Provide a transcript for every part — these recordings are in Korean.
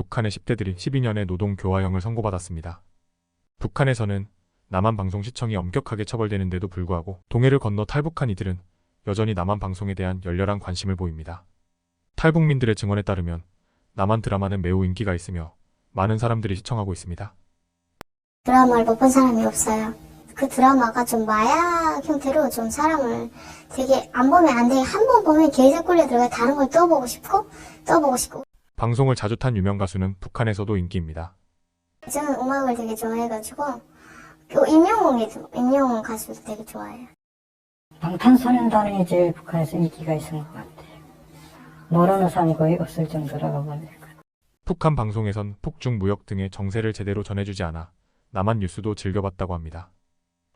북한의 10대들이 12년의 노동 교화형을 선고받았습니다. 북한에서는 남한 방송 시청이 엄격하게 처벌되는데도 불구하고 동해를 건너 탈북한 이들은 여전히 남한 방송에 대한 열렬한 관심을 보입니다. 탈북민들의 증언에 따르면 남한 드라마는 매우 인기가 있으며 많은 사람들이 시청하고 있습니다. 드라마를 못 본 사람이 없어요. 그 드라마가 좀 마약 형태로 좀 사람을 되게 안 보면 안 되게 한 번 보면 계속 끌려 들어가 다른 걸또 보고 싶고 또 보고 싶고 방송을 자주 탄 유명 가수는 북한에서도 인기입니다. 저는 음악을 되게 좋아해가지고 그 임영웅이 임영웅 가수도 되게 좋아해요. 방탄소년단이 제일 북한에서 인기가 있은 것 같아요. 모르는 사람이 거의 없을 정도라고 보니까. 북한 방송에선 북중 무역 등의 정세를 제대로 전해주지 않아 남한 뉴스도 즐겨봤다고 합니다.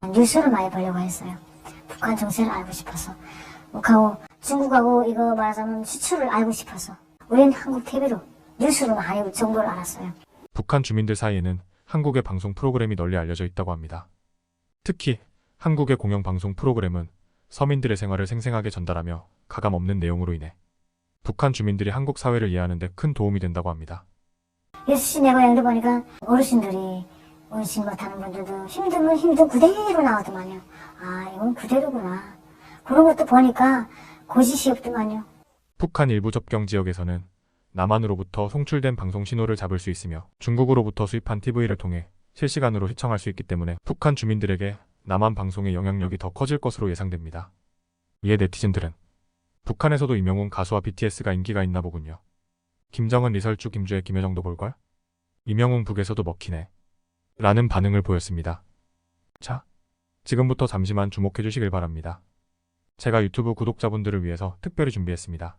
뉴스를 많이 보려고 했어요. 북한 정세를 알고 싶어서. 하고 중국하고 이거 말하자면 수출을 알고 싶어서. 우리는 한국 TV로 뉴스로 많이 정보를 알았어요. 북한 주민들 사이에는 한국의 방송 프로그램이 널리 알려져 있다고 합니다. 특히 한국의 공영 방송 프로그램은 서민들의 생활을 생생하게 전달하며 가감 없는 내용으로 인해 북한 주민들이 한국 사회를 이해하는 데 큰 도움이 된다고 합니다. 6시 내 고향도 보니까 어르신들이 원신 못하는 분들도 힘들면 힘든 그대로 나오더만요. 아, 이건 그대로구나. 그런 것도 보니까 고지시 없더만요. 북한 일부 접경 지역에서는 남한으로부터 송출된 방송 신호를 잡을 수 있으며 중국으로부터 수입한 TV를 통해 실시간으로 시청할 수 있기 때문에 북한 주민들에게 남한 방송의 영향력이 더 커질 것으로 예상됩니다. 이에 네티즌들은 북한에서도 이명훈 가수와 BTS가 인기가 있나 보군요. 김정은 리설주 김주의 김여정도 볼걸? 이명훈 북에서도 먹히네. 라는 반응을 보였습니다. 자, 지금부터 잠시만 주목해 주시길 바랍니다. 제가 유튜브 구독자분들을 위해서 특별히 준비했습니다.